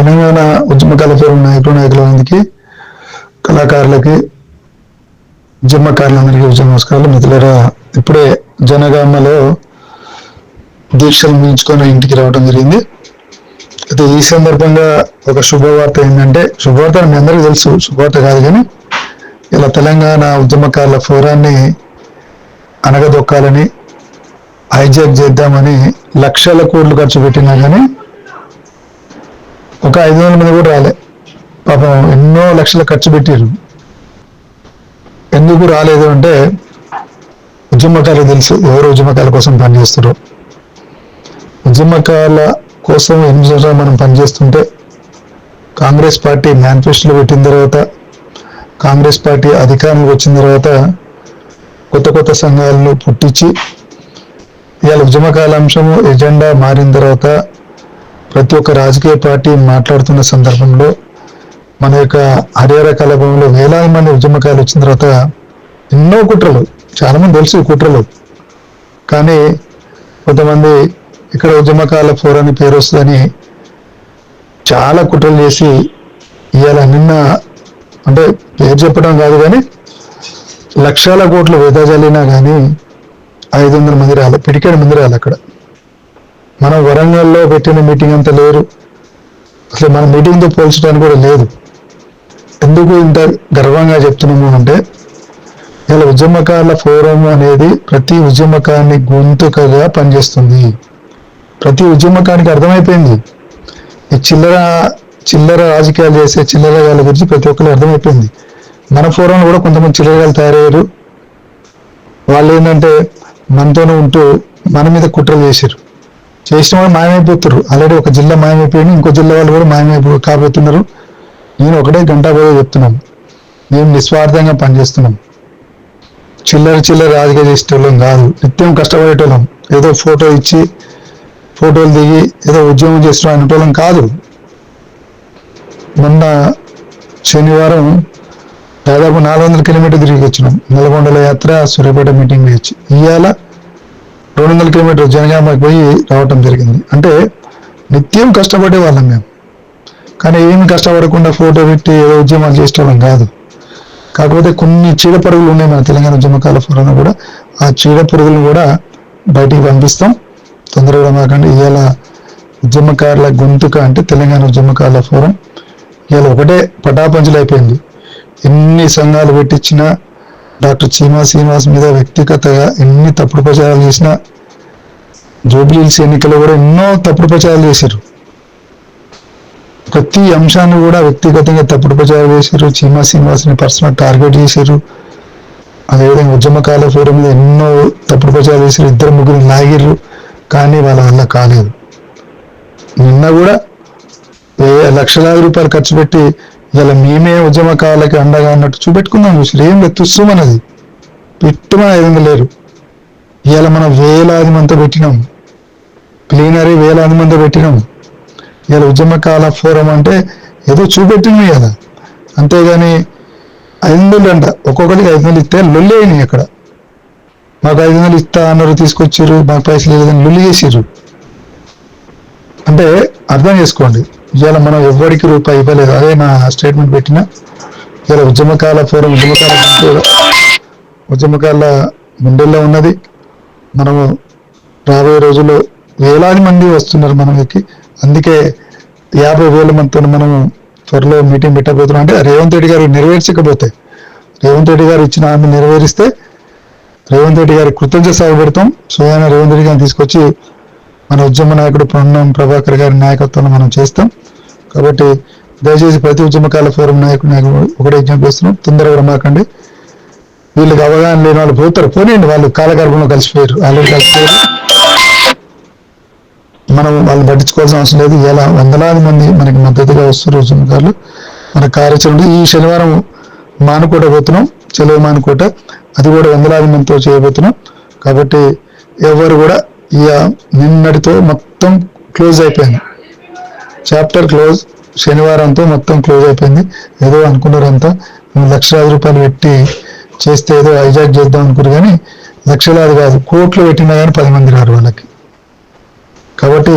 తెలంగాణ ఉద్యమకాల ఫోరం నాయకులు నాయకులందరికీ కళాకారులకి ఉద్యమకారులందరికీ ఉద్యమ నమస్కారాలు. మిత్రులరా ఇప్పుడే జనగామలో దీక్షలు ముగించుకొని ఇంటికి రావడం జరిగింది. అయితే ఈ సందర్భంగా ఒక శుభవార్త ఏంటంటే శుభవార్త అని మీ అందరికీ తెలుసు శుభవార్త కాదు కానీ ఇలా తెలంగాణ ఉద్యమకారుల ఫోరాన్ని అనగదొక్కాలని హైజాక్ చేద్దామని లక్షల కోట్లు ఖర్చు పెట్టినా కానీ ఒక ఐదు వందల మంది కూడా రాలే. పాపం ఎన్నో లక్షలు ఖర్చు పెట్టారు ఎందుకు రాలేదు అంటే ఉద్యమకాలు తెలుసు ఎవరు ఉద్యమకాల కోసం పనిచేస్తారో ఉద్యమకాల కోసం ఎన్ని సంవత్సరాలు మనం పనిచేస్తుంటే కాంగ్రెస్ పార్టీ మేనిఫెస్టోలో పెట్టిన తర్వాత కాంగ్రెస్ పార్టీ అధికారంలోకి వచ్చిన తర్వాత కొత్త కొత్త సంఘాలను పుట్టించి ఇవాళ ఉద్యమకాల అంశము ఎజెండా మారిన తర్వాత ప్రతి ఒక్క రాజకీయ పార్టీ మాట్లాడుతున్న సందర్భంలో మన యొక్క హరిహర కళభంలో వేలాది మంది ఉద్యమకాలు వచ్చిన తర్వాత ఎన్నో కుట్రలు చాలామంది తెలుసు కుట్రలు. కానీ కొంతమంది ఇక్కడ ఉద్యమకాల ఫోరాన్ని అని పేరు వస్తుందని చాలా కుట్రలు చేసి ఇవాళ నిన్న అంటే పేరు చెప్పడం కాదు కానీ లక్షల కోట్లు వేదా జల్లినా కానీ ఐదు వందల మంది రాలే పిడికేడు మంది రాలే అక్కడ. మనం వరంగల్లో పెట్టిన మీటింగ్ అంత లేరు అసలు మన మీటింగ్తో పోల్చడానికి కూడా లేదు. ఎందుకు ఇంత గర్వంగా చెప్తున్నాము అంటే ఇలా ఉద్యమకారుల ఫోరం అనేది ప్రతి ఉద్యమకాన్ని గొంతుకగా పనిచేస్తుంది. ప్రతి ఉద్యమకానికి అర్థమైపోయింది. ఈ చిల్లర చిల్లర రాజకీయాలు చేసే చిల్లర వాళ్ళ గురించి ప్రతి ఒక్కరు అర్థమైపోయింది. మన ఫోరంలో కూడా కొంతమంది చిల్లరగాలు తయారయ్యారు. వాళ్ళు ఏంటంటే మనతోనే ఉంటూ మన మీద కుట్రలు చేశారు. చేసిన వాళ్ళు మాయమైపోతున్నారు ఆల్రెడీ ఒక జిల్లా మాయమైపోయింది ఇంకో జిల్లా వాళ్ళు కూడా మాయమైపో కాబోతున్నారు. నేను ఒకటే గంటా పోయి చెప్తున్నాం మేము నిస్వార్థంగా పనిచేస్తున్నాం. చిల్లర చిల్లర రాజకీయ చేసేటోళ్ళం కాదు. నిత్యం కష్టపడేటోళ్ళం. ఏదో ఫోటో ఇచ్చి ఫోటోలు దిగి ఏదో ఉద్యోగం చేస్తున్నాం అనేటోళ్ళం కాదు. మొన్న శనివారం దాదాపు నాలుగు వందల కిలోమీటర్ తిరిగి వచ్చినాం. నల్గొండల యాత్ర సూర్యాపేట మీటింగ్ వచ్చి ఇవాళ రెండు వందల కిలోమీటర్ జనగామకి పోయి రావటం జరిగింది. అంటే నిత్యం కష్టపడే వాళ్ళం మేము. కానీ ఏమి కష్టపడకుండా ఫోటో పెట్టి ఏదో ఉద్యమాలు చేసేవాళ్ళం కాదు. కాకపోతే కొన్ని చీడ పురుగులు ఉన్నాయి మన తెలంగాణ ఉద్యమకాల ఫోరంలో కూడా. ఆ చీడ పురుగులను కూడా బయటికి పంపిస్తాం. తొందరగా మాకండి. ఇవాళ ఉద్యమకారుల గొంతుక అంటే తెలంగాణ ఉద్యమకారుల ఫోరం ఇవాళ ఒకటే పటాపంచులు అయిపోయింది. ఎన్ని సంఘాలు పెట్టించినా డాక్టర్ చీమా శ్రీనివాస్ మీద వ్యక్తిగతగా ఎన్ని తప్పుడు ప్రచారాలు చేసినా జూబ్లీహిల్స్ ఎన్నికల్లో కూడా ఎన్నో తప్పుడు ప్రచారాలు చేశారు. ప్రతి అంశాన్ని కూడా వ్యక్తిగతంగా తప్పుడు ప్రచారం చేశారు. చీమా శ్రీనివాస్ని పర్సనల్ టార్గెట్ చేశారు. అదేవిధంగా ఉద్యమకాల ఫోరం మీద ఎన్నో తప్పుడు ప్రచారం చేశారు. ఇద్దరు ముగ్గురు లాగిర్రు కానీ వాళ్ళ వల్ల కాలేదు. నిన్న కూడా ఏ లక్షలాది రూపాయలు ఖర్చు పెట్టి ఇలా మేమే ఉద్యమకాలకి అండగా అన్నట్టు చూపెట్టుకుందాం చూసి ఏం లేదు తుస్సుమన్నది పెట్టుమని ఐదు వందలు లేరు. ఇవాళ మనం వేలాది మంది పెట్టినాం. ప్లీనరీ వేలాది మంది పెట్టినాం. ఇలా ఉద్యమకాల ఫోరం అంటే ఏదో చూపెట్టింది కదా అంతేగాని ఐదు వందలు అంట. ఒక్కొక్కరికి ఐదు వందలు ఇస్తే లొల్లి అయినాయి అక్కడ. మాకు ఐదు వందలు ఇస్తా అన్నారు తీసుకొచ్చారు మాకు పైసలు లేదని లొల్లి చేసారు అంటే అర్థం చేసుకోండి. ఇవాళ మనం ఎవ్వరికి రూపాయి ఇవ్వలేదు. అదే నా స్టేట్మెంట్ పెట్టిన. ఇవాళ ఉద్యమకాల ఫోరం ఉద్యమకాల ఉద్యమకాల ముండెల్లో ఉన్నది. మనము రాబోయే రోజుల్లో వేలాది మంది వస్తున్నారు మనకి అందుకే యాభై వేల మందితో మనము త్వరలో మీటింగ్ పెట్టబోతున్నాం. అంటే రేవంత్ రెడ్డి గారు నెరవేర్చకపోతే రేవంత్ రెడ్డి గారు ఇచ్చిన హామీ నెరవేరిస్తే రేవంత్ రెడ్డి గారి కృతజ్ఞత సాగు పెడతాం స్వయాన రేవంత్ రెడ్డి గారిని తీసుకొచ్చి మన ఉద్యమ నాయకుడు పొన్నం ప్రభాకర్ గారి నాయకత్వంలో మనం చేస్తాం. కాబట్టి దయచేసి ప్రతి ఉద్యమకాల ఫోరం నాయకుడు నాయకుడు ఒకటే విజ్ఞప్తి చేస్తున్నాం. తొందరగా రమాకండి వీళ్ళకి అవగాహన లేని వాళ్ళు పోతారు. పోనీయండి వాళ్ళు కాలగర్భంలో కలిసిపోయారు. ఆల్రెడీ కలిసిపోయారు. మనం వాళ్ళని పట్టించుకోవాల్సిన అవసరం లేదు. ఇలా వందలాది మంది మనకి మద్దతుగా వస్తారు ఉద్యమకారులు. మన కార్యాచరణ ఈ శనివారం మానుకోట పోతున్నాం. చెలవు మానుకోట. అది కూడా వందలాది మందితో చేయబోతున్నాం. కాబట్టి ఎవరు కూడా ఇక నిన్నటితో మొత్తం క్లోజ్ అయిపోయింది. చాప్టర్ క్లోజ్ శనివారంతో మొత్తం క్లోజ్ అయిపోయింది. ఏదో అనుకున్నారంతా. లక్షలాది రూపాయలు పెట్టి చేస్తే ఏదో హైజాక్ చేద్దాం అనుకున్నారు కానీ లక్షలాది కాదు కోట్లు పెట్టినా కానీ పది మంది రారు వాళ్ళకి. కాబట్టి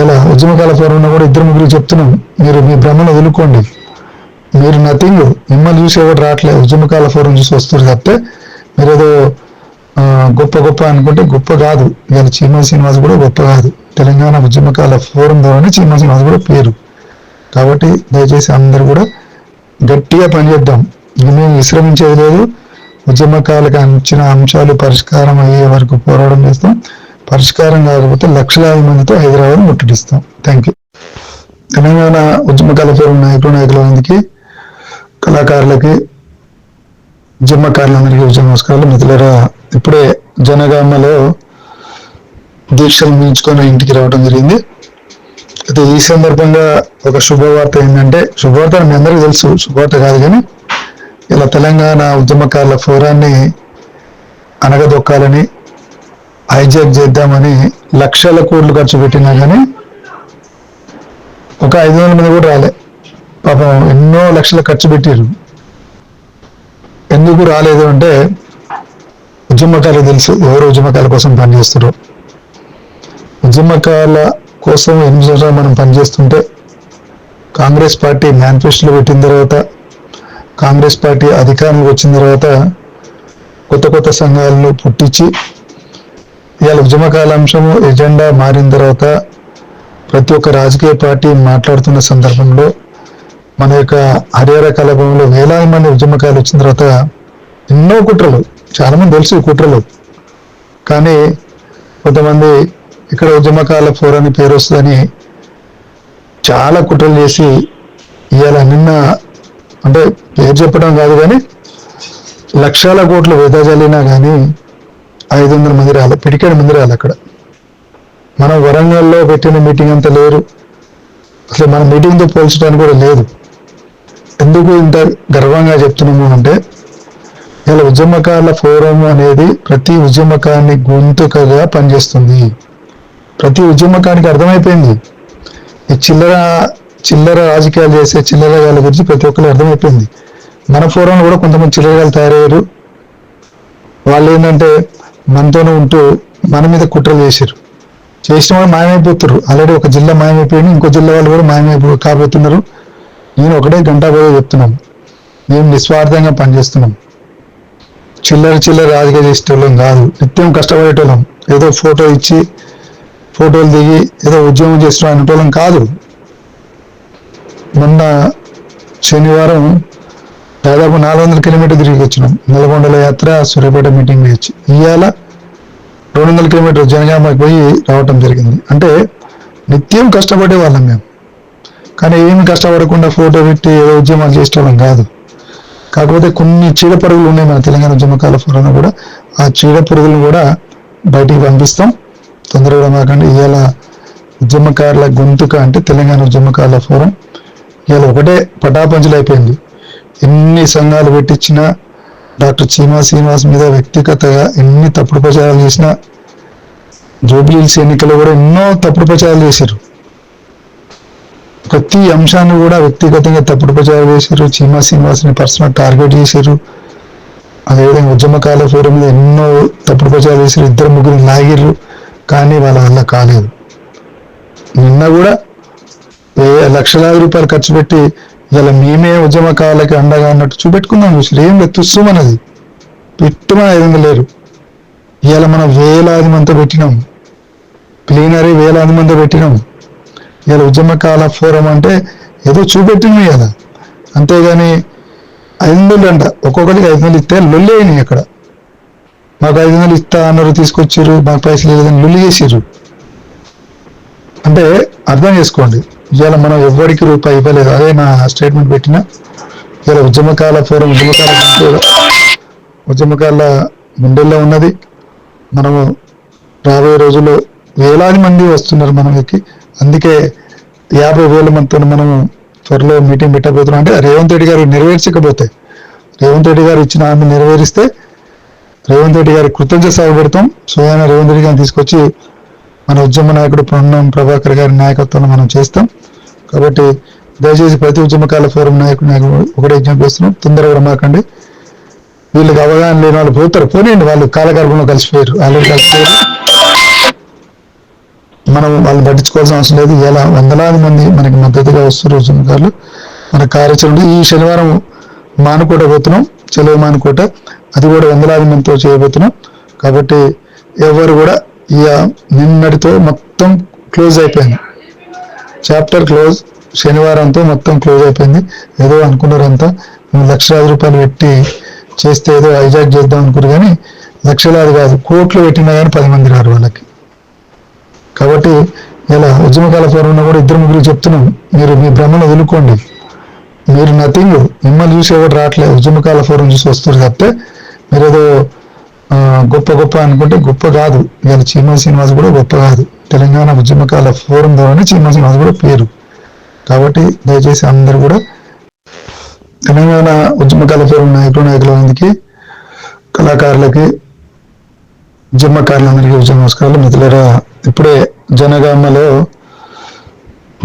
ఇలా ఉద్యమకాల ఫోరంలో కూడా ఇద్దరు ముగ్గురు చెప్తున్నాం. మీరు మీ భ్రమను వదులుకోండి. మీరు నథింగ్ మిమ్మల్ని చూసి ఎవరు రావట్లేదు. ఉద్యమకాల ఫోరం చూసి వస్తారు తప్పితే మీరు ఏదో గొప్ప గొప్ప అనుకుంటే గొప్ప కాదు. ఇవాళ చీమా శ్రీనివాస్ కూడా గొప్ప కాదు. తెలంగాణ ఉద్యమకాల ఫోరం ద్వారానే చీమా శ్రీనివాస్ కూడా పేరు. కాబట్టి దయచేసి అందరూ కూడా గట్టిగా పనిచేద్దాం ఇక మేము విశ్రమించేది లేదు. ఉద్యమకాలకు అంచిన అంశాలు పరిష్కారం అయ్యే వరకు పోరాటం చేస్తాం. పరిష్కారం కాకపోతే లక్షలాది మందితో హైదరాబాద్ ముట్టడిస్తాం. థ్యాంక్ యూ తెలంగాణ ఉద్యమకాల ఫోరం నాయకులు నాయకులందరికీ కళాకారులకి ఉద్యమకారులందరికీ విజయ నమస్కారాలు మిత్రులరా ఇప్పుడే జనగామలో దీక్షలు మించుకొని ఇంటికి రావడం జరిగింది. అయితే ఈ సందర్భంగా ఒక శుభవార్త ఏంటంటే శుభవార్త మీ అందరికీ తెలుసు శుభవార్త కాదు కానీ ఇలా తెలంగాణ ఉద్యమకారుల ఫోరాన్ని అనగదొక్కాలని హైజాక్ చేద్దామని లక్షల కోట్లు ఖర్చు పెట్టినా కానీ ఒక ఐదు వందల మంది కూడా రాలే. పాపం ఎన్నో లక్షలు ఖర్చు పెట్టారు ఎందుకు రాలేదు అంటే ఉద్యమకాలు తెలుసు ఎవరు ఉద్యమకాల కోసం పనిచేస్తారో. ఉద్యమకాల కోసం ఎనిమిది సంవత్సరాలు మనం పనిచేస్తుంటే కాంగ్రెస్ పార్టీ మేనిఫెస్టోలు పెట్టిన తర్వాత కాంగ్రెస్ పార్టీ అధికారంలోకి వచ్చిన తర్వాత కొత్త కొత్త సంఘాలను పుట్టించి ఇవాళ ఉద్యమకాల అంశము ఎజెండా మారిన తర్వాత ప్రతి ఒక్క రాజకీయ పార్టీ మాట్లాడుతున్న సందర్భంలో మన యొక్క హరిహర కలభంలో వేలాది మంది ఉద్యమకాలు వచ్చిన తర్వాత ఎన్నో కుట్రలు చాలామంది తెలుసు కుట్రలు. కానీ కొంతమంది ఇక్కడ ఉద్యమకాల ఫోరాన్ని పేరు వస్తుందని చాలా కుట్రలు చేసి ఇవాళ నిన్న అంటే పేరు చెప్పడం కాదు కానీ లక్షల కోట్లు వెదజల్లినా కానీ ఐదు వందల మంది రాలి పిడికేడు మంది రాలి అక్కడ. మనం వరంగల్లో పెట్టిన మీటింగ్ అంత లేరు అసలు మన మీటింగ్తో పోల్చడానికి కూడా లేదు. ఎందుకు ఇంత గర్వంగా చెప్తున్నాము అంటే ఇలా ఉద్యమకారుల ఫోరం అనేది ప్రతి ఉద్యమకాన్ని గొంతుకగా పనిచేస్తుంది. ప్రతి ఉద్యమకానికి అర్థమైపోయింది. ఈ చిల్లర చిల్లర రాజకీయాలు చేసే చిల్లరగాల గురించి ప్రతి ఒక్కరు అర్థమైపోయింది. మన ఫోరంలో కూడా కొంతమంది చిల్లరగాలు తయారయ్యారు. వాళ్ళు ఏంటంటే మనతోనే ఉంటూ మన మీద కుట్రలు చేశారు. చేసిన వాళ్ళు మాయమైపోతున్నారు. ఆల్రెడీ ఒక జిల్లా మాయమైపోయింది ఇంకో జిల్లా వాళ్ళు కూడా మాయమైపో కాబోతున్నారు. నేను ఒకటే గంట పోయే చెప్తున్నాం. మేము నిస్వార్థంగా పనిచేస్తున్నాం. చిల్లర చిల్లర రాజకీయ చేసేటోళ్ళం కాదు. నిత్యం కష్టపడేటోళ్ళం. ఏదో ఫోటో ఇచ్చి ఫోటోలు దిగి ఏదో ఉద్యోగం చేస్తున్నాం అనేటోళ్ళం కాదు. మొన్న శనివారం దాదాపు నాలుగు వందల కిలోమీటర్ తిరిగి వచ్చినాం. నల్గొండల యాత్ర సూర్యాపేట మీటింగ్ వచ్చి. ఇవాళ రెండు వందల కిలోమీటర్ జనగామకి పోయి రావటం జరిగింది. అంటే నిత్యం కష్టపడే వాళ్ళం మేము. కానీ ఏమి కష్టపడకుండా ఫోటో పెట్టి ఏదో ఉద్యమాలు చేసేవాళ్ళం కాదు. కాకపోతే కొన్ని చీడ పురుగులు ఉన్నాయి మన తెలంగాణ ఉద్యమకాల ఫోరంలో కూడా. ఆ చీడ పురుగులను కూడా బయటికి పంపిస్తాం. తొందరగా మాకండి. ఇవాళ ఉద్యమకారుల గొంతుక అంటే తెలంగాణ ఉద్యమకారుల ఫోరం. ఇవాళ ఒకటే పటాపంచులు అయిపోయింది. ఎన్ని సంఘాలు పెట్టించినా డాక్టర్ చీమా శ్రీనివాస్ మీద వ్యక్తిగతగా ఎన్ని తప్పుడు ప్రచారాలు చేసినా జూబ్లీహిల్స్ ఎన్నికల్లో కూడా ఎన్నో తప్పుడు ప్రచారాలు చేశారు. ప్రతి అంశాన్ని కూడా వ్యక్తిగతంగా తప్పుడు ప్రచారం చేశారు చీమా శ్రీనివాస్ని పర్సనల్ టార్గెట్ చేశారు అదేవిధంగా ఉద్యమకాల ఫోరం మీద ఎన్నో తప్పుడు ప్రచారం చేశారు ఇద్దరు ముగ్గురు లాగిర్రు కానీ వాళ్ళ వల్ల కాలేదు. నిన్న కూడా వే- లక్షలాది రూపాయలు ఖర్చు పెట్టి ఇలా మేమే ఉద్యమకాలకి అండగా అన్నట్టు చూపెట్టుకుందాం చూసి ఏం లేదు తుస్సుమన్నది పెట్టుమని ఐదు వందలు లేరు. ఇవాళ మనం వేలాది మంది పెట్టినాం. ప్లీనరీ వేలాది మంది పెట్టినాం. ఇలా ఉద్యమకాల ఫోరం అంటే ఏదో చూపెట్టింది కదా. అంతేగాని ఐదు వందలు అంట. ఒక్కొక్కరికి ఐదు వందలు ఇస్తే లొల్లి అయినాయి అక్కడ. మాకు ఐదు వందలు ఇస్తా అన్నారు తీసుకొచ్చారు మాకు పైసలు లేదని లొల్లి చేసిర్రు. అంటే అర్థం చేసుకోండి. ఇవాళ మనం ఎవ్వరికి రూపాయి ఇవ్వలేదు. అదే నా స్టేట్మెంట్ పెట్టిన. ఇవాళ ఉద్యమకాల ఫోరం ఉద్యమకాల ఉద్యమకాల గుండెల్లో ఉన్నది. మనము రాబోయే రోజుల్లో వేలాది మంది వస్తున్నారు మనకి. అందుకే యాభై వేల మందితో మనం త్వరలో మీటింగ్ పెట్టబోతున్నాం. అంటే రేవంత్ రెడ్డి గారు నెరవేర్చకపోతే రేవంత్ రెడ్డి గారు ఇచ్చిన హామీ నెరవేరిస్తే రేవంత్ రెడ్డి గారి కృతజ్ఞత సాగు పెడతాం. స్వయాన రేవంత్ రెడ్డి గారిని తీసుకొచ్చి మన ఉద్యమ నాయకుడు పొన్నం ప్రభాకర్ గారి నాయకత్వంలో మనం చేస్తాం. కాబట్టి దయచేసి ప్రతి ఉద్యమకాల ఫోరం నాయకుడు నాకు ఒకటే విజ్ఞప్తి చేస్తున్నాం. తొందరగా రమాకండి వీళ్ళకి అవగాహన లేని వాళ్ళు పోతారు. పోనీయండి వాళ్ళు కాలగర్భంలో కలిసిపోయారు. ఆల్రెడీ కలిసిపోయారు. మనం వాళ్ళు పట్టించుకోవాల్సిన అవసరం లేదు. ఇలా వందలాది మంది మనకి మద్దతుగా వస్తున్నారు ఉద్యమకారులు మన కార్యాచరణ ఈ శనివారం మానుకోట పోతున్నాం. చెలవు మానుకోట. అది కూడా వందలాది మందితో చేయబోతున్నాం. కాబట్టి ఎవరు కూడా ఇక నిన్నటితో మొత్తం క్లోజ్ అయిపోయింది. చాప్టర్ క్లోజ్ శనివారంతో మొత్తం క్లోజ్ అయిపోయింది. ఏదో అనుకున్నారంతా. లక్షలాది రూపాయలు పెట్టి చేస్తే ఏదో హైజాక్ చేద్దాం అనుకున్నారు కానీ లక్షలాది కాదు కోట్లు పెట్టినా కానీ పది మంది రారు వాళ్ళకి. కాబట్టి ఇలా ఉద్యమకాల పూర్వంలో కూడా ఇద్దరు ముగ్గురు చెప్తున్నాం మీరు మీ భ్రమను వదులుకోండి. మీరు నథింగ్ మిమ్మల్ని చూసి ఎవరు రావట్లేదు. ఉద్యమకాల ఫోరం చూసి వస్తారు తప్పితే మీరు ఏదో గొప్ప గొప్ప అనుకుంటే గొప్ప కాదు. ఇవాళ చీమల శ్రీనివాస్ కూడా గొప్ప కాదు. తెలంగాణ ఉద్యమకాల ఫోరం ద్వారానే చీమల శ్రీనివాస్ కూడా పేరు. కాబట్టి దయచేసి అందరూ కూడా తెలంగాణ ఉద్యమకాల ఫోరం నాయకులు నాయకులందరికీ కళాకారులకి ఉద్యమకారులందరికీ ఉద్యమ నమస్కారాలు. మిత్రులరా ఇప్పుడే జనగామలో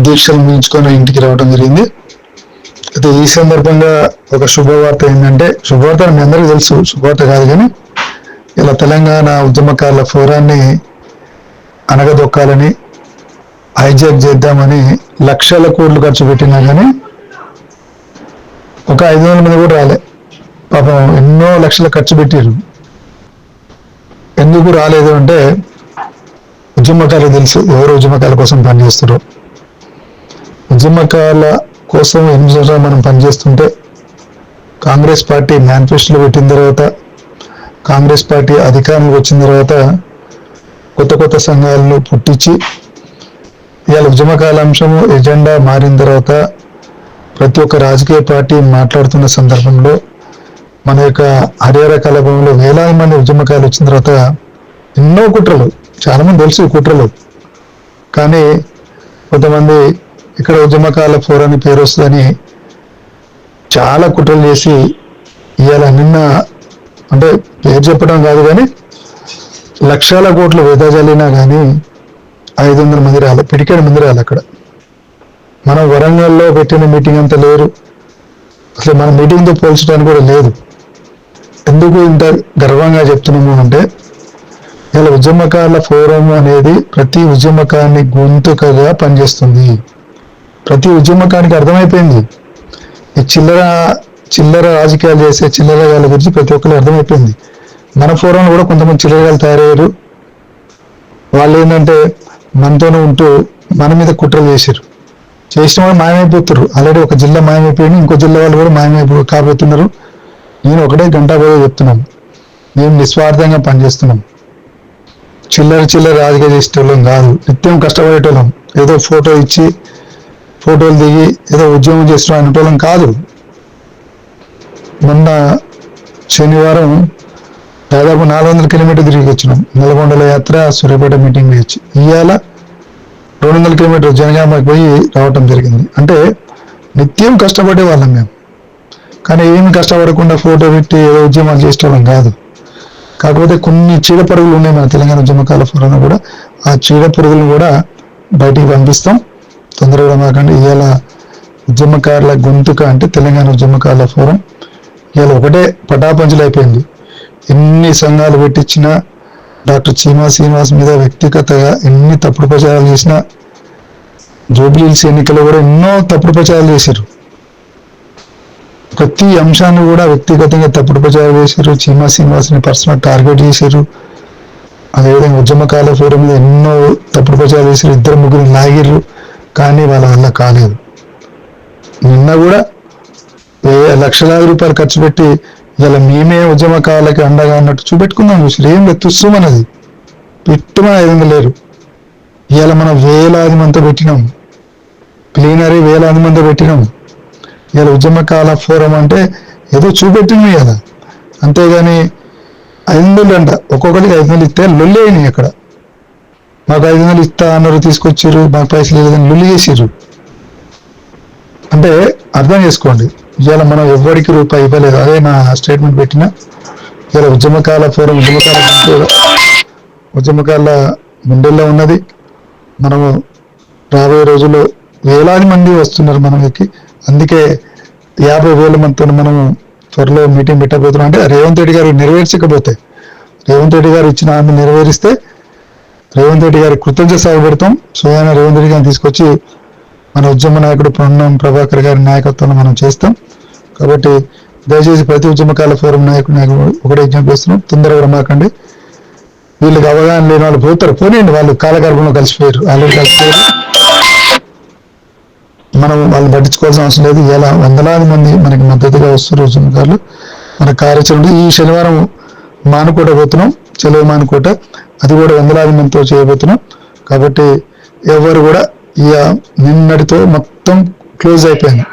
దీక్షలు ముగించుకొని ఇంటికి రావడం జరిగింది. అయితే ఈ సందర్భంగా ఒక శుభవార్త ఏంటంటే శుభవార్త మీ అందరికీ తెలుసు శుభవార్త కాదు కానీ ఇలా తెలంగాణ ఉద్యమకారుల ఫోరాన్ని అనగదొక్కాలని హైజాక్ చేద్దామని లక్షల కోట్లు ఖర్చు పెట్టినా కానీ ఒక ఐదు వందల మంది కూడా రాలే. పాపం ఎన్నో లక్షలు ఖర్చు పెట్టారు ఎందుకు రాలేదు అంటే ఉద్యమకారులు తెలుసు ఎవరు ఉద్యమకాల కోసం పనిచేస్తారు. ఉద్యమకాల కోసం ఎన్ని సంవత్సరాలు మనం పనిచేస్తుంటే కాంగ్రెస్ పార్టీ మేనిఫెస్టోలో పెట్టిన తర్వాత కాంగ్రెస్ పార్టీ అధికారంలోకి వచ్చిన తర్వాత కొత్త కొత్త సంఘాలను పుట్టించి ఇవాళ ఉద్యమకాల అంశము ఎజెండా మారిన తర్వాత ప్రతి ఒక్క రాజకీయ పార్టీ మాట్లాడుతున్న సందర్భంలో మన యొక్క హరిహర కలభంలో వేలాది మంది ఉద్యమకాలు వచ్చిన తర్వాత ఎన్నో కుట్రలు. చాలామంది తెలుసు కుట్రలు. కానీ కొంతమంది ఇక్కడ ఉద్యమకాల ఫోర్ అని పేరు వస్తుందని చాలా కుట్రలు చేసి ఇవాళ నిన్న అంటే పేరు చెప్పడం కాదు కానీ లక్షల కోట్లు వెదజల్లినా కానీ ఐదు వందల మంది రాలే పిడికేడు మంది రాలి అక్కడ. మనం వరంగల్లో పెట్టిన మీటింగ్ అంత లేరు. అసలు మన మీటింగ్తో పోల్చడానికి కూడా లేదు. ఎందుకు ఇంత గర్వంగా చెప్తున్నాము అంటే ఇలా ఉద్యమకారుల ఫోరం అనేది ప్రతి ఉద్యమకాన్ని గొంతుకగా పనిచేస్తుంది. ప్రతి ఉద్యమకానికి అర్థమైపోయింది. ఈ చిల్లర చిల్లర రాజకీయాలు చేసే చిల్లరగాల గురించి ప్రతి ఒక్కరు అర్థమైపోయింది. మన ఫోరంలో కూడా కొంతమంది చిల్లరగాలు తయారయ్యారు. వాళ్ళు ఏంటంటే మనతోనే ఉంటూ మన మీద కుట్రలు చేశారు. చేసిన వాళ్ళు మాయమైపోతారు ఆల్రెడీ ఒక జిల్లా మాయమైపోయింది ఇంకో జిల్లా వాళ్ళు కూడా మాయమైపో కాబోతున్నారు. నేను ఒకటే గంటా పోయి చెప్తున్నాను. మేము నిస్వార్థంగా పనిచేస్తున్నాం. చిల్లర చిల్లర రాజకీయ చేసేటోళ్ళం కాదు. నిత్యం కష్టపడేటోళ్ళం. ఏదో ఫోటో ఇచ్చి ఫోటోలు దిగి ఏదో ఉద్యమం చేస్తున్నాం అనేటోళ్ళం కాదు. మొన్న శనివారం దాదాపు నాలుగు వందల కిలోమీటర్ తిరిగి వచ్చినాం. నల్గొండల యాత్ర సూర్యాపేట మీటింగ్ వచ్చి ఇవాళ రెండు వందల కిలోమీటర్ జనగామకి పోయి రావటం జరిగింది. అంటే నిత్యం కష్టపడే వాళ్ళం మేము. కానీ ఏమి కష్టపడకుండా ఫోటో పెట్టి ఏదో ఉద్యమాలు చేసేవాళ్ళం కాదు. కాకపోతే కొన్ని చీడ పురుగులు ఉన్నాయి మన తెలంగాణ ఉద్యమకాల ఫోరంలో కూడా. ఆ చీడ పురుగులను కూడా బయటికి పంపిస్తాం. తొందరగా మాకండి. ఇవాళ ఉద్యమకారుల గొంతుక అంటే తెలంగాణ ఉద్యమకారుల ఫోరం. ఇవాళ ఒకటే పటాపంచులు అయిపోయింది. ఎన్ని సంఘాలు పెట్టించినా డాక్టర్ చీమా శ్రీనివాస్ మీద వ్యక్తిగతగా ఎన్ని తప్పుడు ప్రచారాలు చేసినా జూబ్లీ ఎన్నికలు కూడా ఎన్నో తప్పుడు ప్రచారాలు చేశారు. ప్రతి అంశాన్ని కూడా వ్యక్తిగతంగా తప్పుడు ప్రచారం చేశారు చీమా శ్రీనివాస్ని పర్సనల్ టార్గెట్ చేశారు అదేవిధంగా ఉద్యమకాల ఫోరం మీద ఎన్నో తప్పుడు ప్రచారం చేశారు ఇద్దరు ముగ్గురు లాగిర్రు కానీ వాళ్ళ వల్ల కాలేదు. నిన్న కూడా లక్షలాది రూపాయలు ఖర్చు పెట్టి ఇలా మేమే ఉద్యమకాలకి అండగా అన్నట్టు చూపెట్టుకుందాం చూసి ఏం తుస్సుమన్నది పెట్టుమని ఐదు వందలు లేరు. ఇవాళ మనం వేలాది మంది పెట్టినాం. ప్లీనరీ వేలాది మంది పెట్టినాం. ఇలా ఉద్యమకాల ఫోరం అంటే ఏదో చూపెట్టింది కదా. అంతేగాని ఐదు వందలు అంట. ఒక్కొక్కరికి ఐదు వందలు ఇస్తే లొల్లి అయినాయి అక్కడ. మాకు ఐదు వందలు ఇస్తా అన్నారు తీసుకొచ్చారు మాకు పైసలు లేదని లొల్లి చేసారు అంటే అర్థం చేసుకోండి. ఇవాళ మనం ఎవ్వరికి రూపాయి ఇవ్వలేదు. అదే నా స్టేట్మెంట్ పెట్టిన. ఇవాళ ఉద్యమకాల ఫోరం ఉద్యమకాల ఉద్యమకాల గుండెల్లో ఉన్నది. మనము రాబోయే రోజుల్లో వేలాది మంది వస్తున్నారు మనకి అందుకే యాభై వేల మందితో మనం త్వరలో మీటింగ్ పెట్టబోతున్నాం. అంటే రేవంత్ రెడ్డి గారు నెరవేర్చకపోతే రేవంత్ రెడ్డి గారు ఇచ్చిన హామీ నెరవేరిస్తే రేవంత్ రెడ్డి గారి కృతజ్ఞత సాగు పెడతాం. ఆయన రేవంత్ రెడ్డి గారిని తీసుకొచ్చి మన ఉద్యమ నాయకుడు పొన్నం ప్రభాకర్ గారి నాయకత్వంలో మనం చేస్తాం. కాబట్టి దయచేసి ప్రతి ఉద్యమకాల ఫోరం నాయకుడు నాయకుడు ఒకటే విజ్ఞప్తి చేస్తున్నాం. తొందరగా రమాకండి వీళ్ళకి అవగాహన లేని వాళ్ళు పోతారు. పోనీయండి వాళ్ళు కాలగర్భంలో కలిసిపోయారు. ఆల్రెడీ కలిసిపోయారు. మనం వాళ్ళు పట్టించుకోవాల్సిన అవసరం లేదు. ఇలా వందలాది మంది మనకి మద్దతుగా వస్తున్నారు ఉద్యమకారులు మన కార్యాచరణ ఈ శనివారం మానుకోట పోతున్నాం. చెలవు మానుకోట. అది కూడా వందలాది మందితో చేయబోతున్నాం. కాబట్టి ఎవరు కూడా ఇక నిన్నటితో మొత్తం క్లోజ్ అయిపోయింది.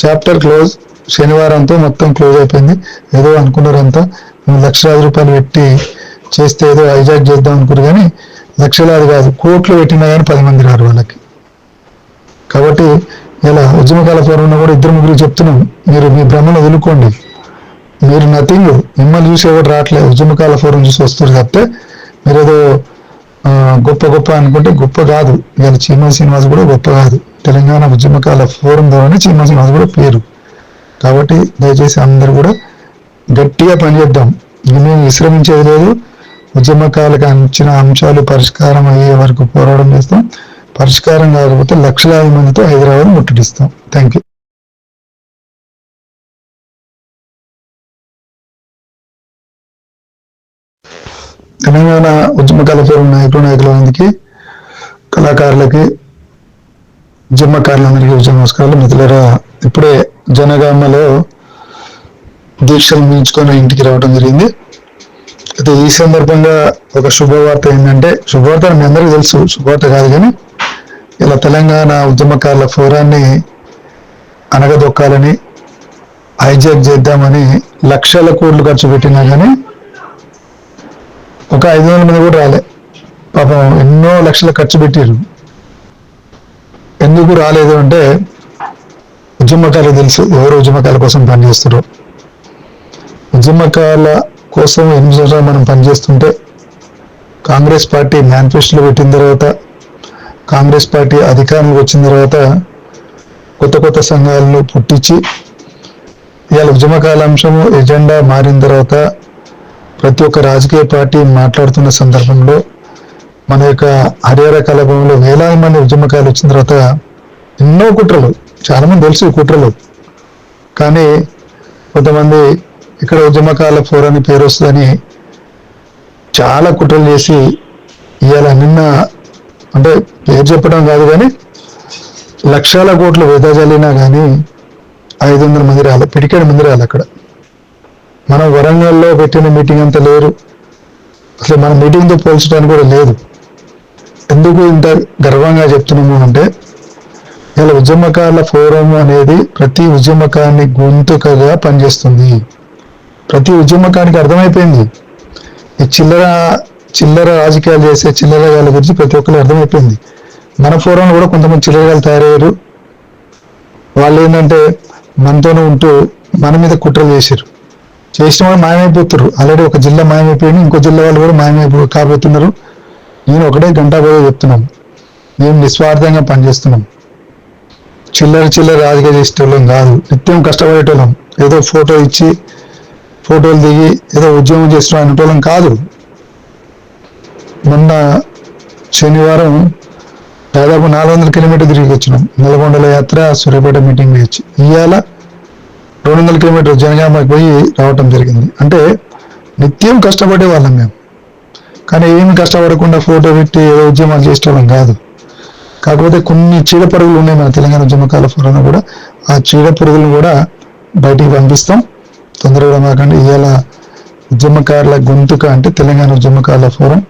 చాప్టర్ క్లోజ్ శనివారంతో మొత్తం క్లోజ్ అయిపోయింది. ఏదో అనుకున్నారంతా. అంతా లక్షలాది రూపాయలు పెట్టి చేస్తే ఏదో హైజాక్ చేద్దాం అనుకున్నారు కానీ లక్షలాది కాదు కోట్లు పెట్టినా కానీ పది మంది రారు వాళ్ళకి. కాబట్టి ఇలా ఉద్యమకాల పూర్వంలో కూడా ఇద్దరు ముగ్గురు చెప్తున్నాం మీరు మీ భ్రమను వదులుకోండి. మీరు నథింగ్ మిమ్మల్ని చూసి ఎవరు రావట్లేదు. ఉద్యమకాల ఫోరం చూసి వస్తారు తప్పితే మీరు ఏదో గొప్ప గొప్ప అనుకుంటే గొప్ప కాదు. ఇవాళ చీమా శ్రీనివాస్ కూడా గొప్ప కాదు. తెలంగాణ ఉద్యమకాల ఫోరం ద్వారానే చీమా శ్రీనివాస్ కూడా పేరు. కాబట్టి దయచేసి అందరూ కూడా గట్టిగా పనిచేద్దాం. ఇక మేము విశ్రమించేది లేదు. ఉద్యమకాలకు అంచిన అంశాలు పరిష్కారం అయ్యే వరకు పోరాటం చేస్తాం. పరిష్కారం కాకపోతే లక్షలాది మందితో హైదరాబాద్ ముట్టడిస్తాం. థ్యాంక్ యూ తెలంగాణ ఉద్యమకాల ఫోరం నాయకులు మందికి కళాకారులకి ఉద్యమకారులందరికీ ఉద్యమ నమస్కారాలు. మిత్రులరా ఇప్పుడే జనగామలో దీక్షలు మించుకొని ఇంటికి రావడం జరిగింది. అయితే ఈ సందర్భంగా ఒక శుభవార్త ఏంటంటే శుభవార్త మీ అందరికీ తెలుసు. శుభవార్త కాదు కానీ ఇలా తెలంగాణ ఉద్యమకారుల ఫోరాన్ని అనగదొక్కాలని హైజాక్ చేద్దామని లక్షల కోట్లు ఖర్చు పెట్టినా కానీ ఒక ఐదు వందల మంది కూడా రాలే. పాపం ఎన్నో లక్షలు ఖర్చు పెట్టారు ఎందుకు రాలేదు అంటే ఉద్యమకారులు తెలుసు ఎవరు ఉద్యమకాల కోసం పనిచేస్తారు ఉద్యమకాల కోసం ఎనిమిది సంవత్సరాలు మనం పనిచేస్తుంటే కాంగ్రెస్ పార్టీ మేనిఫెస్టోలు పెట్టిన తర్వాత కాంగ్రెస్ పార్టీ అధికారంలోకి వచ్చిన తర్వాత కొత్త కొత్త సంఘాలను పుట్టించి ఇవాళ ఉద్యమకాలాంశము ఎజెండా మారిన తర్వాత ప్రతి ఒక్క రాజకీయ పార్టీ మాట్లాడుతున్న సందర్భంలో మన యొక్క హరిహర కలభంలో వేలాది మంది ఉద్యమకాలు వచ్చిన తర్వాత ఎన్నో కుట్రలు చాలామంది తెలుసు కుట్రలు. కానీ కొంతమంది ఇక్కడ ఉద్యమకాల ఫోరాన్ని పేరు వస్తుందని చాలా కుట్రలు చేసి ఇవాళ నిన్న అంటే పేరు చెప్పడం కాదు కానీ లక్షల కోట్లు వెదజల్లినా కానీ ఐదు వందల మంది రాలి పిడికేడు మంది రాలి అక్కడ. మనం వరంగల్లో పెట్టిన మీటింగ్ అంత లేరు. అసలు మన మీటింగ్తో పోల్చడానికి కూడా లేదు. ఎందుకు ఇంత గర్వంగా చెప్తున్నాము అంటే ఇలా ఉద్యమకారుల ఫోరం అనేది ప్రతి ఉద్యమకాన్ని గొంతుకగా పనిచేస్తుంది. ప్రతి ఉద్యమకానికి అర్థమైపోయింది. ఈ చిల్లర చిల్లర రాజకీయాలు చేసే చిల్లరగాళ్ళ గురించి ప్రతి ఒక్కరు అర్థమైపోయింది. మన ఫోరంలో కూడా కొంతమంది చిల్లరగాలు తయారయ్యారు. వాళ్ళు ఏంటంటే మనతోనే ఉంటూ మన మీద కుట్రలు చేశారు. చేసిన వాళ్ళు మాయమైపోతున్నారు. ఆల్రెడీ ఒక జిల్లా మాయమైపోయింది ఇంకో జిల్లా వాళ్ళు కూడా మాయమైపో కాబోతున్నారు. నేను ఒకటే గంట పోయే చెప్తున్నాం మేము నిస్వార్థంగా పనిచేస్తున్నాం. చిల్లర చిల్లర రాజకీయ చేసేటోళ్ళం కాదు. నిత్యం కష్టపడేటోళ్ళం. ఏదో ఫోటో ఇచ్చి ఫోటోలు దిగి ఏదో ఉద్యోగం చేస్తున్నాం అనేటోళ్ళం కాదు. మొన్న శనివారం దాదాపు నాలుగు వందల కిలోమీటర్ తిరిగి వచ్చినాం. నల్గొండల యాత్ర సూర్యాపేట మీటింగ్ వేయచ్చు ఇవాళ రెండు వందల కిలోమీటర్ జనగామకి పోయి రావటం జరిగింది. అంటే నిత్యం కష్టపడే వాళ్ళం మేము. కానీ ఏమి కష్టపడకుండా ఫోటో పెట్టి ఏదో ఉద్యమాలు చేసేవాళ్ళం కాదు. కాకపోతే కొన్ని చీడ పురుగులు ఉన్నాయి మన తెలంగాణ ఉద్యమకాల ఫోరంలో కూడా. ఆ చీడ పురుగులను కూడా బయటికి పంపిస్తాం. తొందరగా మాకండి ఇవాళ ఉద్యమకారుల గొంతుక అంటే తెలంగాణ ఉద్యమకారుల ఫోరం.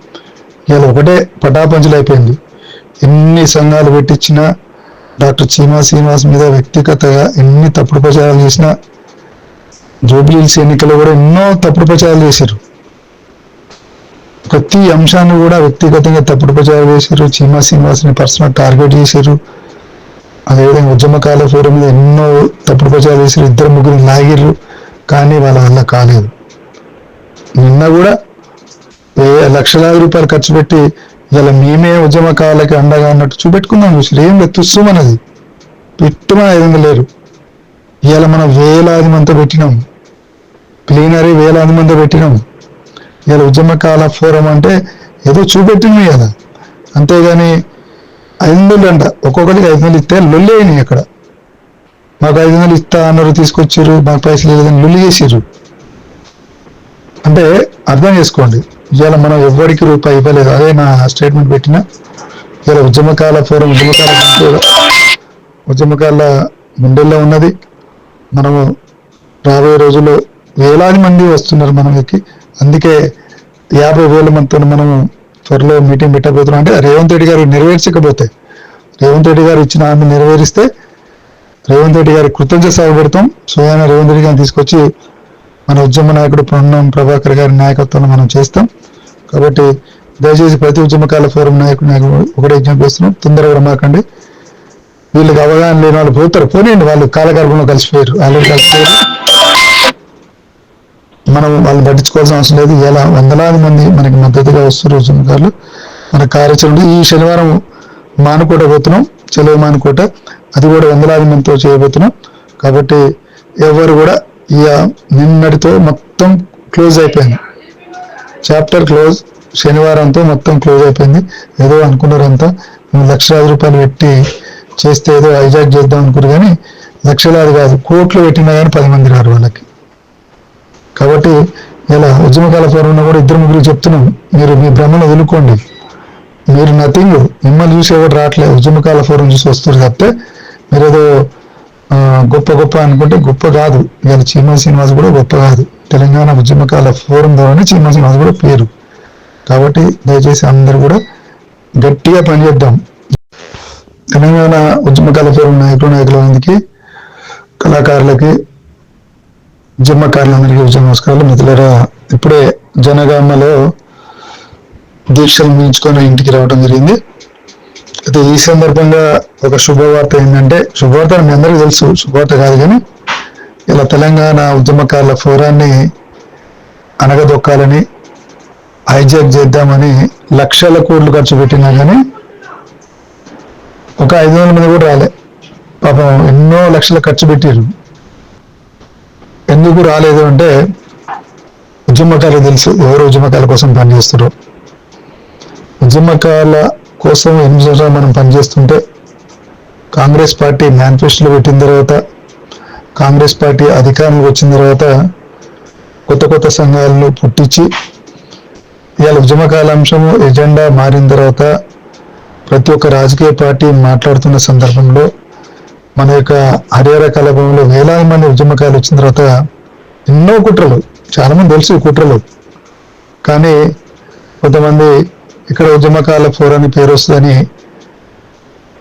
ఇవాళ ఒకటే పటాపంచలు అయిపోయింది ఎన్ని సంఘాలు పెట్టించినా డాక్టర్ చీమా శ్రీనివాస్ మీద వ్యక్తిగతగా ఎన్ని తప్పుడు ప్రచారాలు చేసినా జూబ్లీహిల్స్ ఎన్నికలు కూడా ఎన్నో తప్పుడు ప్రచారాలు చేశారు. ప్రతి అంశాన్ని కూడా వ్యక్తిగతంగా తప్పుడు ప్రచారం చేశారు. చీమా శ్రీనివాస్ని పర్సనల్ టార్గెట్ చేశారు. అదేవిధంగా ఉద్యమకాల ఫోరం మీద ఎన్నో తప్పుడు ప్రచారాలు చేశారు. ఇద్దరు ముగ్గురు లాగిర్రు కానీ వాళ్ళ వల్ల కాలేదు. నిన్న కూడా ఏ లక్షలాది రూపాయలు ఖర్చు పెట్టి ఇలా మేమే ఉద్యమకాలకి అండగా అన్నట్టు చూపెట్టుకుందాం చూసి ఏం లేదు తుస్సుమన్నది పెట్టుమని ఐదు వందలు లేరు ఇలా మనం వేలాది మంది పెట్టినాం. ప్లీనరీ వేలాది మంది పెట్టినాం. ఇలా ఉద్యమకాల ఫోరం అంటే ఏదో చూపెట్టింది కదా. అంతేగాని ఐదు వందలు అంట. ఒక్కొక్కరికి ఐదు వందలు ఇస్తే లొల్లి అక్కడ. మాకు ఐదు వందలు ఇస్తా అన్నారు తీసుకొచ్చారు మాకు పైసలు లేదని లుల్లి చేసారు అంటే అర్థం చేసుకోండి ఇవాళ మనం ఎవరికి రూపాయి ఇవ్వలేదు. అదే నా స్టేట్మెంట్ పెట్టిన ఇవాళ ఉద్యమకాల ఫోరం ఉద్యమకాల ఉద్యమకాల ముండెల్లో ఉన్నది. మనము రాబోయే రోజుల్లో వేలాది మంది వస్తున్నారు మనకి అందుకే యాభై వేల మందితో మనం త్వరలో మీటింగ్ పెట్టబోతున్నాం. అంటే రేవంత్ రెడ్డి గారు నెరవేర్చకపోతే రేవంత్ రెడ్డి గారు ఇచ్చిన హామీ నెరవేరిస్తే రేవంత్ రెడ్డి గారి కృతజ్ఞత సేవ పెడతాం స్వయాన రేవంత్ రెడ్డి గారిని తీసుకొచ్చి మన ఉద్యమ నాయకుడు పొన్నం ప్రభాకర్ గారి నాయకత్వంలో మనం చేస్తాం. కాబట్టి దయచేసి ప్రతి ఉద్యమకాల ఫోరం నాయకుడు నాకు ఒకటే విజ్ఞప్తి చేస్తున్నాం. తొందరగా రమ్మకండి. వీళ్ళకి అవగాహన లేని వాళ్ళు పోతారు. పోనీయండి వాళ్ళు కాలగర్భంలో కలిసిపోయారు. ఆల్రెడీ కలిసిపోయారు. మనం వాళ్ళని పట్టించుకోవాల్సిన అవసరం లేదు. ఇలా వందలాది మంది మనకి మద్దతుగా వస్తున్నారు ఉద్యమకారులు. మన కార్యాచరణ ఈ శనివారం మానుకోట పోతున్నాం. చెలవు మానుకోట. అది కూడా వందలాది మందితో చేయబోతున్నాం. కాబట్టి ఎవరు కూడా ఈ నిన్నటితో మొత్తం క్లోజ్ అయిపోయింది. చాప్టర్ క్లోజ్ శనివారంతో మొత్తం క్లోజ్ అయిపోయింది. ఏదో అనుకున్నారంతా. లక్షలాది రూపాయలు పెట్టి చేస్తే ఏదో హైజాక్ చేద్దాం అనుకున్నారు కానీ లక్షలాది కాదు కోట్లు పెట్టినా కానీ పది మంది రారు వాళ్ళకి. కాబట్టి ఇలా ఉద్యమకాల ఫోరంలో కూడా ఇద్దరు ముగ్గురు చెప్తున్నాం. మీరు మీ భ్రమను వదులుకోండి. మీరు నథింగ్ మిమ్మల్ని చూసి ఎవరు రావట్లేదు. ఉద్యమకాల ఫోరం చూసి వస్తారు తప్పితే మీరు ఏదో గొప్ప గొప్ప అనుకుంటే గొప్ప కాదు. ఇవాళ చీమల శ్రీనివాస్ కూడా గొప్ప కాదు. తెలంగాణ ఉద్యమకాల ఫోరం ద్వారానే చీమల శ్రీనివాస్ కూడా పేరు. కాబట్టి దయచేసి అందరూ కూడా గట్టిగా పనిచేద్దాం తెలంగాణ ఉద్యమకాల ఫోరం నాయకులు నాయకులందరికీ కళాకారులకి ఉద్యమకారులందరికీ ఉద్యమ నమస్కారాలు. మిత్రులరా ఇప్పుడే జనగామలో దీక్షలు ముగించుకొని ఇంటికి రావడం జరిగింది. అయితే ఈ సందర్భంగా ఒక శుభవార్త ఏంటంటే శుభవార్త మీ అందరికీ తెలుసు శుభవార్త కాదు కానీ ఇలా తెలంగాణ ఉద్యమకారుల ఫోరాన్ని అనగదొక్కాలని హైజాక్ చేద్దామని లక్షల కోట్లు ఖర్చు పెట్టినా కానీ ఒక ఐదు వందల మంది కూడా రాలే. పాపం ఎన్నో లక్షలు ఖర్చు పెట్టారు ఎందుకు రాలేదు అంటే ఉద్యమకారులు తెలుసు ఎవరు ఉద్యమకాల కోసం పనిచేస్తారో. ఉద్యమకాల కోసం ఎనిమిది సంవత్సరాలు మనం పనిచేస్తుంటే కాంగ్రెస్ పార్టీ మేనిఫెస్టోలో పెట్టిన తర్వాత కాంగ్రెస్ పార్టీ అధికారంలోకి వచ్చిన తర్వాత కొత్త కొత్త సంఘాలను పుట్టించి ఇవాళ ఉద్యమకాల అంశము ఎజెండా మారిన తర్వాత ప్రతి ఒక్క రాజకీయ పార్టీ మాట్లాడుతున్న సందర్భంలో మన యొక్క హరిహర కళభంలో వేలాది మంది ఉద్యమకాలు వచ్చిన తర్వాత ఎన్నో కుట్రలు చాలామంది తెలుసు కుట్రలు. కానీ కొంతమంది ఇక్కడ ఉద్యమకాల ఫోరాన్ని పేరు వస్తుందని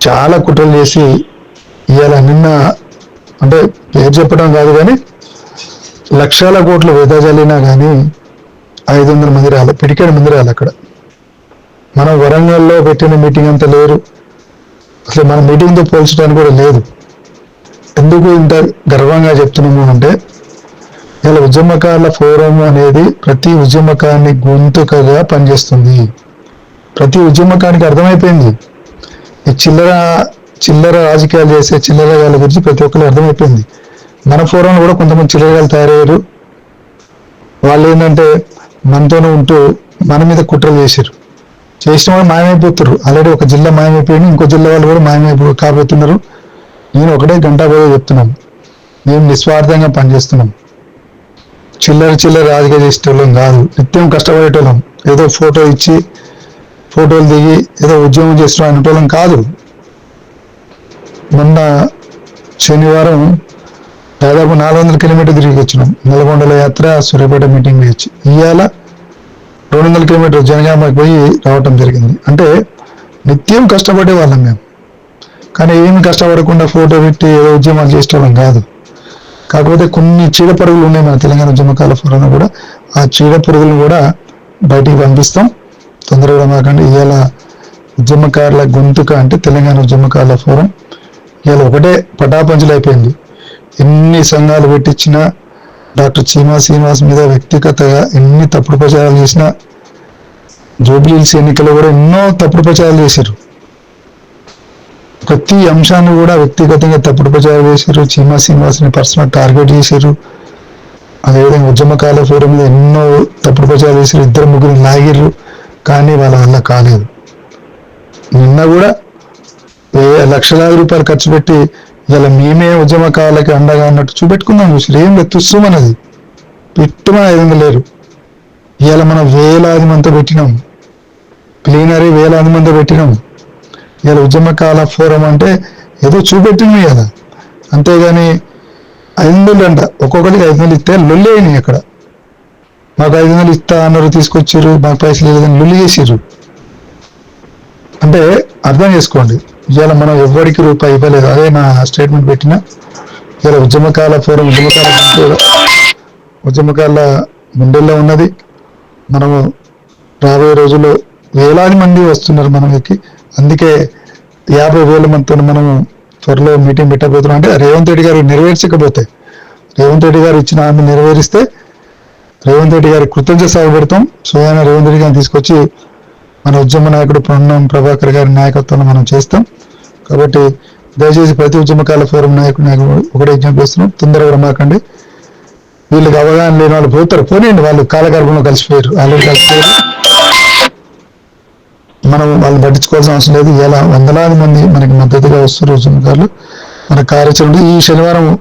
చాలా కుట్రలు చేసి ఇవాళ నిన్న అంటే పేరు చెప్పడం కాదు కానీ లక్షల కోట్లు వృధా చల్లినా కానీ ఐదు వందల మంది రాలే పిడికేడు మంది రాలే అక్కడ. మనం వరంగల్లో పెట్టిన మీటింగ్ అంత లేరు. అసలు మన మీటింగ్తో పోల్చడానికి కూడా లేదు. ఎందుకు ఇంత గర్వంగా చెప్తున్నాము అంటే ఇలా ఉద్యమకాల ఫోరం అనేది ప్రతి ఉద్యమకాన్ని గొంతుకగా పనిచేస్తుంది. ప్రతి ఉద్యమకానికి అర్థమైపోయింది. ఈ చిల్లర చిల్లర రాజకీయాలు చేసే చిల్లరగాల గురించి ప్రతి ఒక్కరు అర్థమైపోయింది. మన ఫోరంలో కూడా కొంతమంది చిల్లరగాలు తయారయ్యారు. వాళ్ళు ఏంటంటే మనతోనే ఉంటూ మన మీద కుట్రలు చేశారు. చేసిన వాళ్ళు మాయమైపోతారు ఆల్రెడీ ఒక జిల్లా మాయమైపోయింది ఇంకో జిల్లా వాళ్ళు కూడా మాయమైపో కాబోతున్నారు. నేను ఒకటే గంట పోయి చెప్తున్నాం మేము నిస్వార్థంగా పనిచేస్తున్నాం. చిల్లర చిల్లర రాజకీయ చేసేటోళ్ళం కాదు. నిత్యం కష్టపడేటోళ్ళం. ఏదో ఫోటో ఇచ్చి ఫోటోలు దిగి ఏదో ఉద్యోగం చేస్తున్నాం అనేటోళ్ళం కాదు. మొన్న శనివారం దాదాపు నాలుగు వందల కిలోమీటర్ తిరిగి వచ్చినాం. నల్గొండల యాత్ర సూర్యాపేట మీటింగ్ వచ్చి ఇవాళ రెండు వందల కిలోమీటర్ జనగామకి పోయి రావటం జరిగింది. అంటే నిత్యం కష్టపడే వాళ్ళం మేము. కానీ ఏమి కష్టపడకుండా ఫోటో పెట్టి ఏదో ఉద్యమాలు చేసేవాళ్ళం కాదు. కాకపోతే కొన్ని చీడ పురుగులు ఉన్నాయి మన తెలంగాణ ఉద్యమకాల ఫోరంలో కూడా. ఆ చీడ పురుగులను కూడా బయటికి పంపిస్తాం. తొందరగా మాకండి ఇవాళ ఉద్యమకారుల గొంతుక అంటే తెలంగాణ ఉద్యమకారుల ఫోరం. ఇవాళ ఒకటే పటాపంచలు అయిపోయింది. ఎన్ని సంఘాలు పెట్టించినా డాక్టర్ చీమా శ్రీనివాస్ మీద వ్యక్తిగతగా ఎన్ని తప్పుడు ప్రచారాలు చేసినా జూబ్లీహిల్స్ ఎన్నికలు కూడా ఎన్నో తప్పుడు ప్రచారాలు చేశారు. ప్రతి అంశాన్ని కూడా వ్యక్తిగతంగా తప్పుడు ప్రచారం చేశారు. చీమా శ్రీనివాస్ని పర్సనల్ టార్గెట్ చేశారు. అదేవిధంగా ఉద్యమకాల ఫోరం మీద ఎన్నో తప్పుడు ప్రచారాలు చేశారు. ఇద్దరు ముగ్గురు లాగిర్రు కానీ వాళ్ళ వల్ల కాలేదు. నిన్న కూడా ఏ లక్షలాది రూపాయలు ఖర్చు పెట్టి ఇలా మేమే ఉద్యమకాలకి అండగా అన్నట్టు చూపెట్టుకుందాం చూసి ఏం లేదు తుస్సుమన్నది పెట్టుమని ఐదు వందలు లేరు. ఇవాళ మనం వేలాది మంది పెట్టినాం. ప్లీనరీ వేలాది మంది పెట్టినాం. ఇలా ఉద్యమకాల ఫోరం అంటే ఏదో చూపెట్టింది కదా అంతేగాని ఐదు వందలు అంట. ఒక్కొక్కరికి ఐదు వందలు ఇస్తే లొల్లి అయినాయి అక్కడ. మాకు ఐదు వందలు ఇస్తా అన్నారు తీసుకొచ్చారు మాకు పైసలు లేదని లొల్లి చేసారు అంటే అర్థం చేసుకోండి ఇవాళ మనం ఎవ్వరికి రూపాయి ఇవ్వలేదు. అదే నా స్టేట్మెంట్ పెట్టిన ఇవాళ ఉద్యమకాల ఫోరం ఉద్యమకాల ఉద్యమకాల గుండెల్లో ఉన్నది. మనము రాబోయే రోజుల్లో వేలాది మంది వస్తున్నారు మనకి అందుకే యాభై వేల మందితో మనము త్వరలో మీటింగ్ పెట్టబోతున్నాం. అంటే రేవంత్ రెడ్డి గారు నెరవేర్చకపోతే రేవంత్ రెడ్డి గారు ఇచ్చిన హామీ నెరవేరిస్తే రేవంత్ రెడ్డి గారి కృతజ్ఞత సాగు పెడతాం ఆయన రేవంత్ రెడ్డి గారిని తీసుకొచ్చి మన ఉద్యమ నాయకుడు పొన్నం ప్రభాకర్ గారి నాయకత్వంలో మనం చేస్తాం. కాబట్టి దయచేసి ప్రతి ఉద్యమకాల ఫోరం నాయకుడు నాకు ఒకటే విజ్ఞప్తి చేస్తున్నాం. తొందరగా రమాకండి వీళ్ళకి అవగాహన లేని వాళ్ళు పోతారు. పోనీయండి వాళ్ళు కాలగర్భంలో కలిసిపోయారు. ఆల్రెడీ కలిసిపోయారు. మనం వాళ్ళని పట్టించుకోవాల్సిన అవసరం లేదు. ఇలా వందలాది మంది మనకి మద్దతుగా వస్తారు ఉద్యమకారులు. మన కార్యాచరణ ఈ శనివారం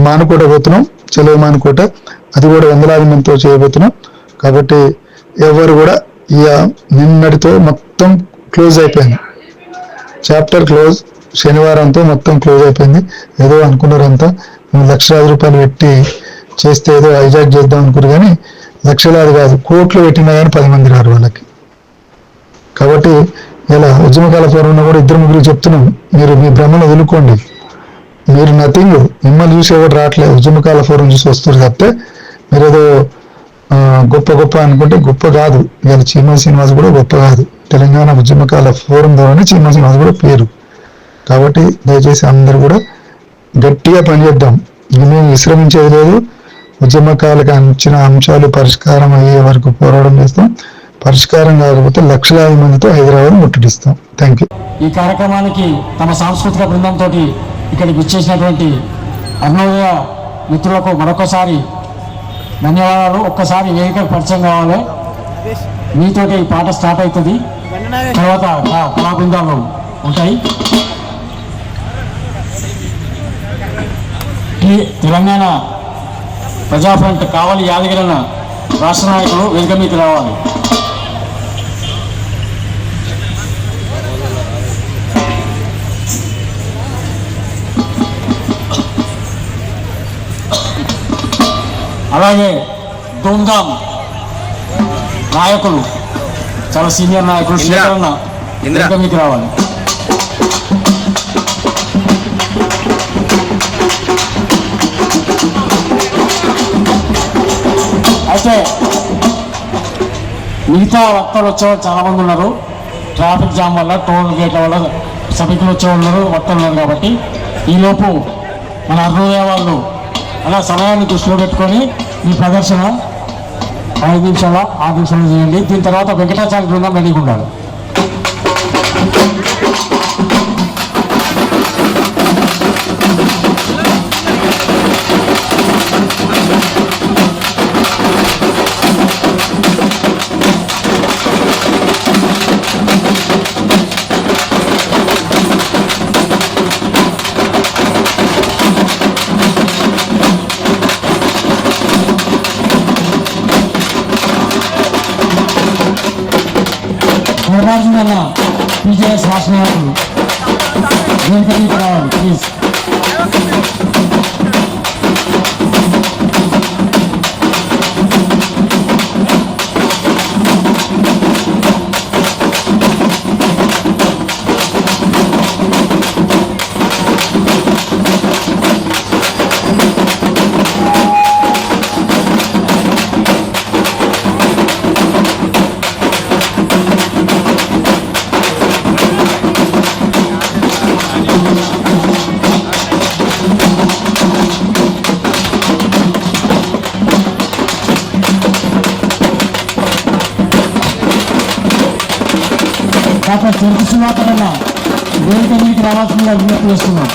మానుకోట పోతున్నాం. చెలవు మానుకోట. అది కూడా వందలాది మందితో చేయబోతున్నాం. కాబట్టి ఎవరు కూడా ఇక నిన్నటితో మొత్తం క్లోజ్ అయిపోయింది. చాప్టర్ క్లోజ్ శనివారంతో మొత్తం క్లోజ్ అయిపోయింది. ఏదో అనుకున్నారంతా. మేము లక్షలాది రూపాయలు పెట్టి చేస్తే ఏదో హైజాక్ చేద్దాం అనుకున్నారు కానీ లక్షలాది కాదు కోట్లు పెట్టినా కానీ పది మంది రారు వాళ్ళకి. కాబట్టి ఇలా ఉద్యమకాల ఫోరంలో కూడా ఇద్దరు ముగ్గురు చెప్తున్నాం. మీరు మీ భ్రమను వదులుకోండి. మీరు నథింగ్ మిమ్మల్ని చూసి ఎవరు రావట్లేదు. ఉద్యమకాల ఫోరం చూసి వస్తారు తప్పితే మీరు ఏదో గొప్ప గొప్ప అనుకుంటే గొప్ప కాదు. ఇవాళ చీమల శ్రీనివాస్ కూడా గొప్ప కాదు. తెలంగాణ ఉద్యమకాల ఫోరం ద్వారానే చీమల శ్రీనివాస్ కూడా పేరు. కాబట్టి దయచేసి అందరూ కూడా గట్టిగా పనిచేద్దాం మేము విశ్రమించేది లేదు. ఉద్యమకాలకు అంచిన అంశాలు పరిష్కారం అయ్యే వరకు పోరాటం చేస్తాం. పరిష్కారం కాకపోతే లక్షలాది మందితో హైదరాబాద్ ముట్టడిస్తాం. Thank you. ఈ కార్యక్రమానికి తమ సాంస్కృతిక బృందంతో ఇక్కడికి వచ్చేసినటువంటి అర్ణోదయ మిత్రులకు మరొకసారి ధన్యవాదాలు. ఒక్కసారి వేదిక పరిచయం కావాలి. మీతోటి ఈ పాట స్టార్ట్ అవుతుంది. తర్వాత కా- కళా బృందాలు ఉంటాయి. తెలంగాణ ప్రజాఫ్రంట్ కావలి యాదగిరిన రాష్ట్ర నాయకులు వేదిక మీకు రావాలి. అలాగే ధూమ్ధామ్ నాయకులు చాలా సీనియర్ నాయకులు. వేదిక మీకు రావాలి. అయితే మిగతా వక్తలు వచ్చేవాళ్ళు చాలా మంది ఉన్నారు. ట్రాఫిక్ జామ్ వల్ల టోల్ గేట్ల వల్ల సభికులు వచ్చేవాళ్ళు ఉన్నారు వక్తలు ఉన్నారు కాబట్టి ఈలోపు మన అరుణోదయ వాళ్ళు అలా సమయాన్ని దృష్టిలో పెట్టుకొని ఈ ప్రదర్శన ఐదు నిమిషాల ఆరు నిమిషాలు చేయండి. దీని తర్వాత వెంకటాచార్య బృందం రెడీగా ఉండాలి. నాగార్జున పీజేఎస్ రాష్ట్ర నాయకులు వేదిక మీకు రావాలి వేదిక మీకు రావాల్సిందిగా విజ్ఞప్తి చేస్తున్నాం.